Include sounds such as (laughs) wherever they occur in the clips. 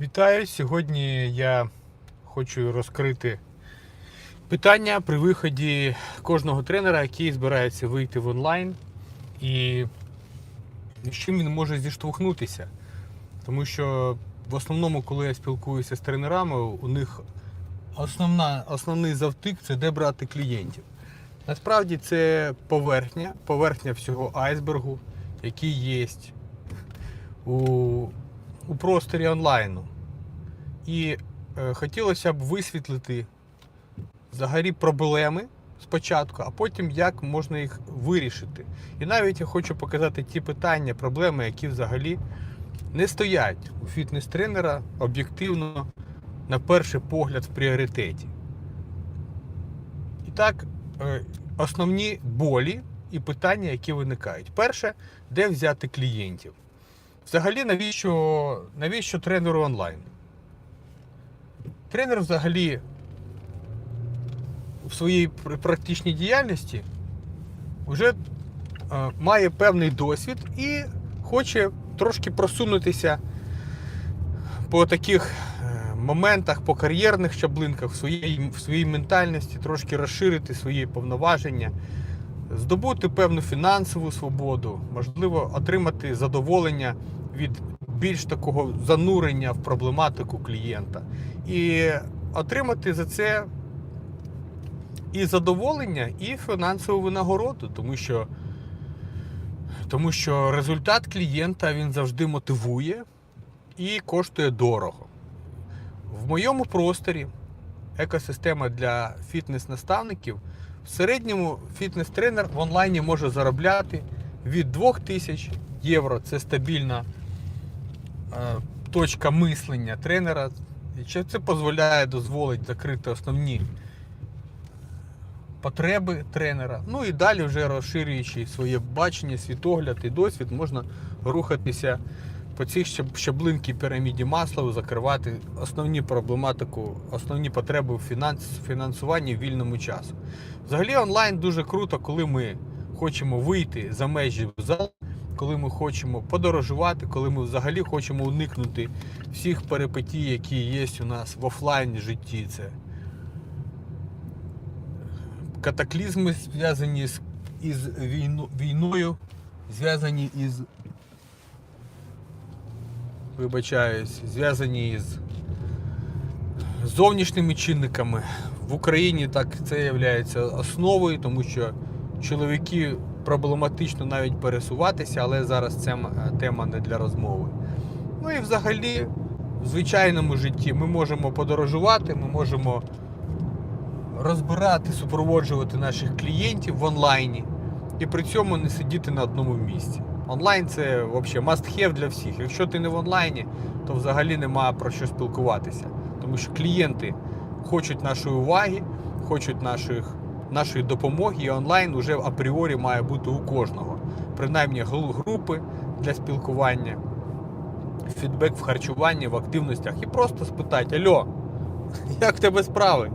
Вітаю! Сьогодні я хочу розкрити питання при виході кожного тренера, який збирається вийти в онлайн, і з чим він може зіштовхнутися. Тому що в основному, коли я спілкуюся з тренерами, у них основна, основний завтик це де брати клієнтів. Насправді це поверхня, поверхня всього айсбергу, який є у, у просторі онлайну. І е, хотілося б висвітлити взагалі проблеми спочатку, а потім як можна їх вирішити. І навіть я хочу показати ті питання, проблеми, які взагалі не стоять у фітнес-тренера об'єктивно на перший погляд в пріоритеті. І так, е, основні болі і питання, які виникають. Перше, де взяти клієнтів. Взагалі, навіщо, навіщо тренеру онлайн? Тренер взагалі в своїй практичній діяльності вже е, має певний досвід і хоче трошки просунутися по таких е, моментах, по кар'єрних щаблинках в своїй, в своїй ментальності, трошки розширити свої повноваження, здобути певну фінансову свободу, можливо, отримати задоволення від більш такого занурення в проблематику клієнта. І отримати за це і задоволення, і фінансову винагороду, тому що, тому що результат клієнта він завжди мотивує і коштує дорого. В моєму просторі екосистема для фітнес-наставників в середньому фітнес-тренер в онлайні може заробляти від 2000 євро. Це стабільна точка мислення тренера. І це дозволяє дозволить закрити основні потреби тренера. Ну і далі, вже розширюючи своє бачення, світогляд і досвід, можна рухатися по цих щаб- щаблинки піраміді Маслоу, закривати основні проблематику, основні потреби в фінанс, фінансуванні в вільному часу. Взагалі онлайн дуже круто, коли ми хочемо вийти за межі зал, коли ми хочемо подорожувати, коли ми взагалі хочемо уникнути всіх перипетій, які є у нас в офлайн житті. Це катаклізми зв'язані з із війну, війною, зв'язані із. Вибачаюсь, зв'язані із зовнішніми чинниками. В Україні так це є основою, тому що чоловіки проблематично навіть пересуватися, але зараз це тема не для розмови. Ну і взагалі, в звичайному житті ми можемо подорожувати, ми можемо розбирати, супроводжувати наших клієнтів в онлайні і при цьому не сидіти на одному місці. Онлайн це взагалі must have для всіх. Якщо ти не в онлайні, то взагалі нема про що спілкуватися. Тому що клієнти хочуть нашої уваги, хочуть наших, нашої допомоги, і онлайн вже апріорі має бути у кожного. Принаймні групи для спілкування, фідбек в харчуванні, в активностях і просто спитати: Альо, (laughs) як в тебе справи?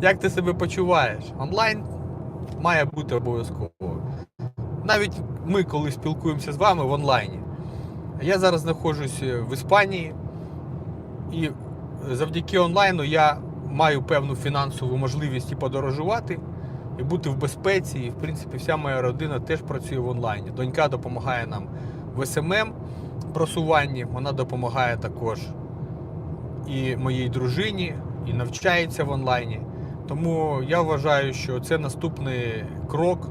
Як ти себе почуваєш? Онлайн має бути обов'язково. Навіть ми, коли спілкуємося з вами в онлайні. Я зараз знаходжусь в Іспанії, і завдяки онлайну я маю певну фінансову можливість і подорожувати, і бути в безпеці. І, в принципі, вся моя родина теж працює в онлайні. Донька допомагає нам в СММ просуванні, вона допомагає також і моїй дружині, і навчається в онлайні. Тому я вважаю, що це наступний крок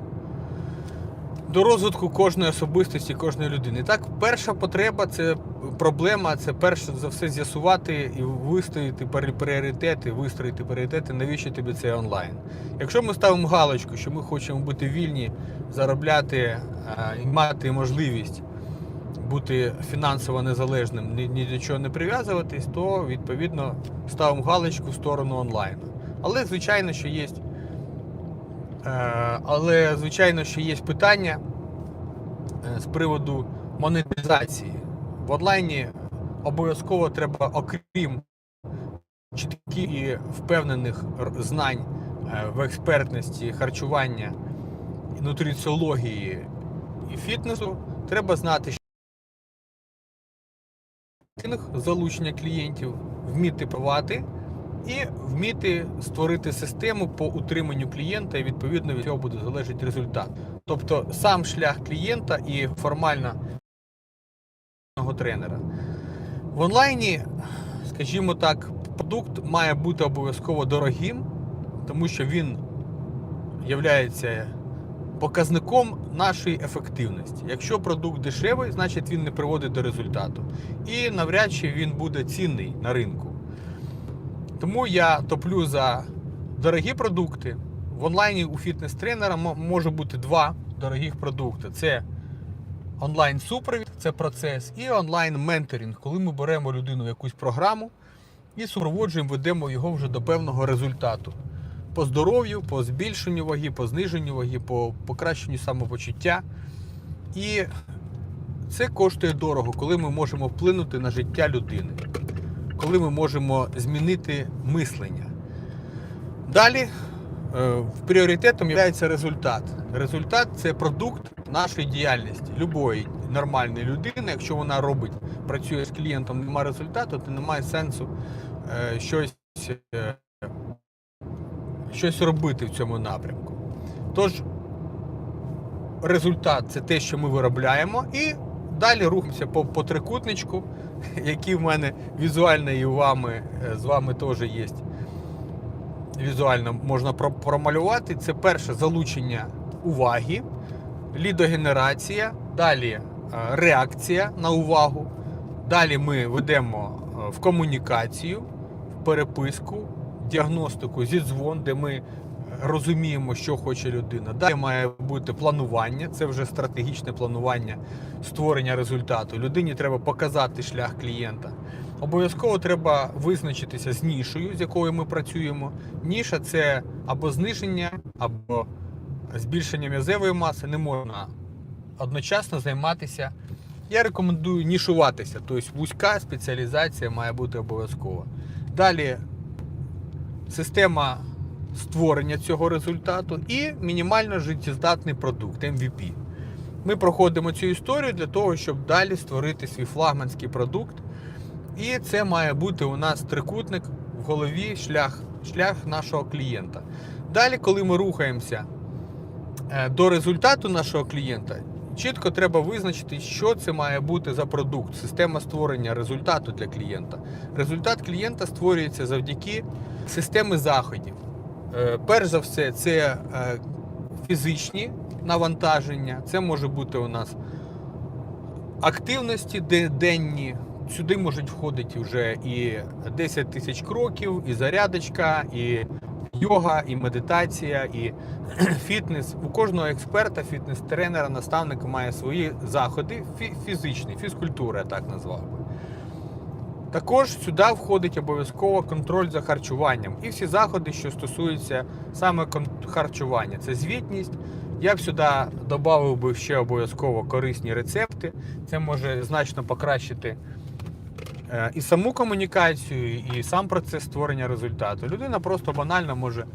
до розвитку кожної особистості, кожної людини. Так, перша потреба це проблема, це перше за все з'ясувати і вистояти пріоритети, вистроїти пріоритети, навіщо тобі цей онлайн. Якщо ми ставимо галочку, що ми хочемо бути вільні, заробляти е, і мати можливість бути фінансово незалежним, ні, ні до чого не прив'язуватись, то відповідно ставимо галочку в сторону онлайну. Але звичайно, що є. Е, Але звичайно, що є питання е, з приводу монетизації. В онлайні обов'язково треба, окрім чітких і впевнених знань е, в експертності харчування, нутриціології і фітнесу, треба знати, що залучення клієнтів, вміти провати і вміти створити систему по утриманню клієнта, і відповідно від цього буде залежати результат. Тобто сам шлях клієнта і формально тренера. В онлайні, скажімо так, продукт має бути обов'язково дорогим, тому що він є показником нашої ефективності. Якщо продукт дешевий, значить він не приводить до результату. І навряд чи він буде цінний на ринку. Тому я топлю за дорогі продукти. В онлайні у фітнес-тренера може бути два дорогих продукти: це онлайн-супровід, це процес, і онлайн-менторинг, коли ми беремо людину в якусь програму і супроводжуємо, ведемо його вже до певного результату. По здоров'ю, по збільшенню ваги, по зниженню ваги, по покращенню самопочуття. І це коштує дорого, коли ми можемо вплинути на життя людини, коли ми можемо змінити мислення. Далі е, пріоритетом є результат. Результат це продукт нашої діяльності, любої нормальної людини. Якщо вона робить, працює з клієнтом, немає результату, то немає сенсу е, щось, е, щось робити в цьому напрямку. Тож, результат це те, що ми виробляємо, і далі рухаємося по, по трикутничку, (laughs) який в мене візуально і вами, е, з вами теж є. Візуально можна промалювати. Це перше залучення уваги, лідогенерація, далі е, реакція на увагу. Далі ми ведемо е, в комунікацію, в переписку, діагностику, зідзвон, де ми розуміємо, що хоче людина. Далі має бути планування, це вже стратегічне планування створення результату. Людині треба показати шлях клієнта. Обов'язково треба визначитися з нішою, з якою ми працюємо. Ніша це або зниження, або збільшення м'язевої маси. Не можна одночасно займатися. Я рекомендую нішуватися, тобто вузька спеціалізація має бути обов'язкова. Далі система створення цього результату і мінімально життєздатний продукт MVP. Ми проходимо цю історію для того, щоб далі створити свій флагманський продукт. І це має бути у нас трикутник в голові, шлях, шлях нашого клієнта. Далі, коли ми рухаємося е, до результату нашого клієнта, чітко треба визначити, що це має бути за продукт, система створення результату для клієнта. Результат клієнта створюється завдяки системі заходів. Е, Перш за все, це е, фізичні навантаження, це може бути у нас активності де- денні. Сюди можуть входити вже і 10 тисяч кроків, і зарядочка, і йога, і медитація, і (clears throat) фітнес. У кожного експерта, фітнес-тренера, наставника має свої заходи фі- фізичні, фізкультура, я так назвав. Також сюди входить обов'язково контроль за харчуванням і всі заходи, що стосуються саме харчування. Це звітність. Я б сюди додав би ще обов'язково корисні рецепти. Це може значно покращити е, і саму комунікацію, і сам процес створення результату. Людина просто банально може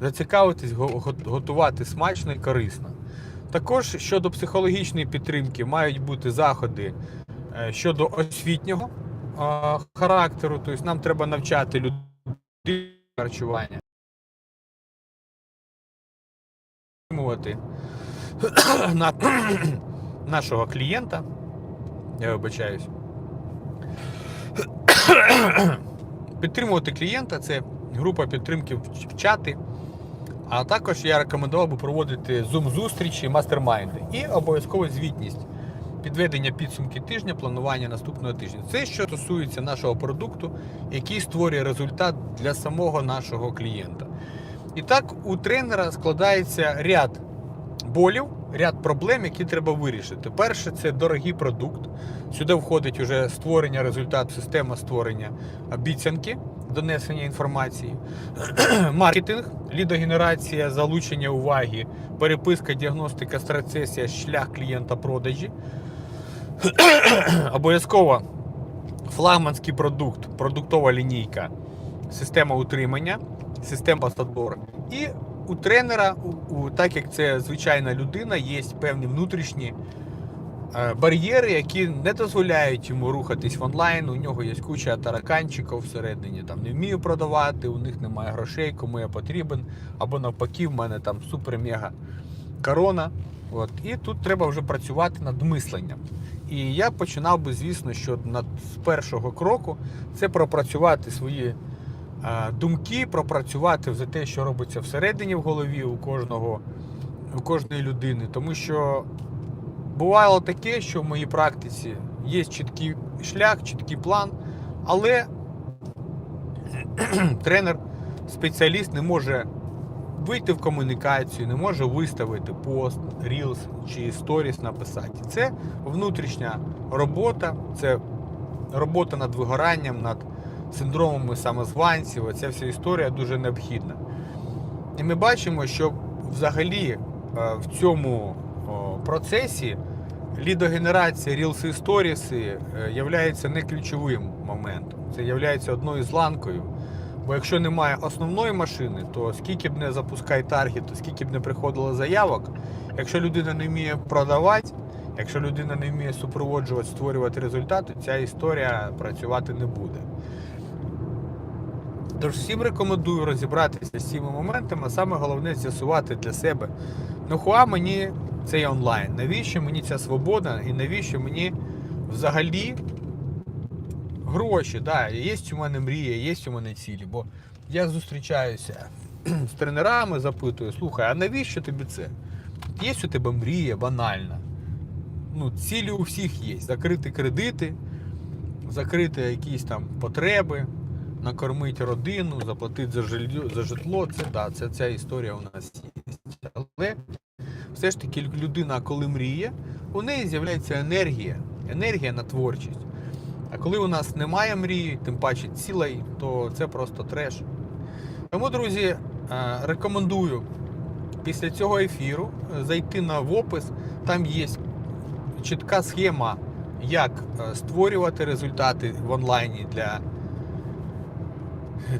зацікавитись, го- го- готувати смачно і корисно. Також щодо психологічної підтримки мають бути заходи е, щодо освітнього характеру, тобто нам треба навчати людей харчування. (clears throat) На- (clears throat) нашого клієнта. Я вибачаюсь. (clears throat) Підтримувати клієнта це група підтримки в чати. А також я рекомендував би проводити зум-зустрічі, мастер-майнди і обов'язково звітність підведення підсумки тижня, планування наступного тижня. Це що стосується нашого продукту, який створює результат для самого нашого клієнта. І так у тренера складається ряд болів, ряд проблем, які треба вирішити. Перше, це дорогий продукт. Сюди входить уже створення результату, система створення обіцянки, донесення інформації, (clears throat) маркетинг, лідогенерація, залучення уваги, переписка, діагностика, страцесія, шлях клієнта продажі. (coughs) Обов'язково флагманський продукт, продуктова лінійка, система утримання, система Ambassador. І у тренера, у, у- так як це звичайна людина, є певні внутрішні е, бар'єри, які не дозволяють йому рухатись в онлайн. У нього є куча тараканчиків всередині. Там не вмію продавати, у них немає грошей, кому я потрібен. Або навпаки, в мене там супер-мега корона. От. І тут треба вже працювати над мисленням. І я починав би, звісно, що з першого кроку це пропрацювати свої е, думки, пропрацювати за те, що робиться всередині в голові у кожного, у кожної людини. Тому що бувало таке, що в моїй практиці є чіткий шлях, чіткий план, але (clears throat) тренер, спеціаліст не може вийти в комунікацію, не може виставити пост, рілс чи сторіс написати. Це внутрішня робота, це робота над вигоранням, над синдромами самозванців. Оця вся історія дуже необхідна. І ми бачимо, що взагалі е, в цьому процесі лідогенерація Reels і Stories е, являється не ключовим моментом. Це є одною з ланкою. Бо якщо немає основної машини, то скільки б не запускай таргету, скільки б не приходило заявок, якщо людина не вміє продавати, якщо людина не вміє супроводжувати, створювати результати, ця історія працювати не буде. Тож всім рекомендую розібратися з цими моментами, а саме головне з'ясувати для себе, нахуа мені цей онлайн, навіщо мені ця свобода і навіщо мені взагалі гроші. Да, є у мене мрія, є у мене цілі. Бо я зустрічаюся (clears throat) з тренерами, запитую, слухай, а навіщо тобі це? Є у тебе мрія банальна. Ну, цілі у всіх є. Закрити кредити, закрити якісь там потреби, накормити родину, заплатити за житло, за житло. Це да, це ця історія у нас є. Але все ж таки людина, коли мріє, у неї з'являється енергія, енергія на творчість. А коли у нас немає мрії, тим паче цілей, то це просто треш. Тому, друзі, е, рекомендую після цього ефіру е, зайти на в опис. Там є чітка схема, як е, створювати результати в онлайні для,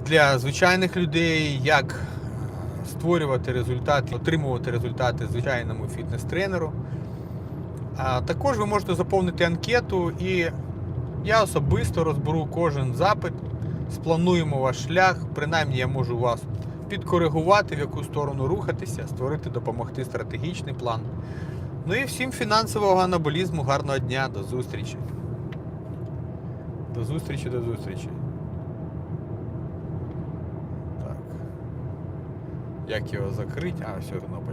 для звичайних людей, як створювати результати, отримувати результати звичайному фітнес-тренеру. А також ви можете заповнити анкету і я особисто розберу кожен запит, сплануємо ваш шлях, принаймні я можу вас підкоригувати, в яку сторону рухатися, створити, допомогти стратегічний план. Ну і всім фінансового анаболізму, гарного дня, до зустрічі. До зустрічі, до зустрічі. Так. Як його закрити? А, все, одно кнопочка.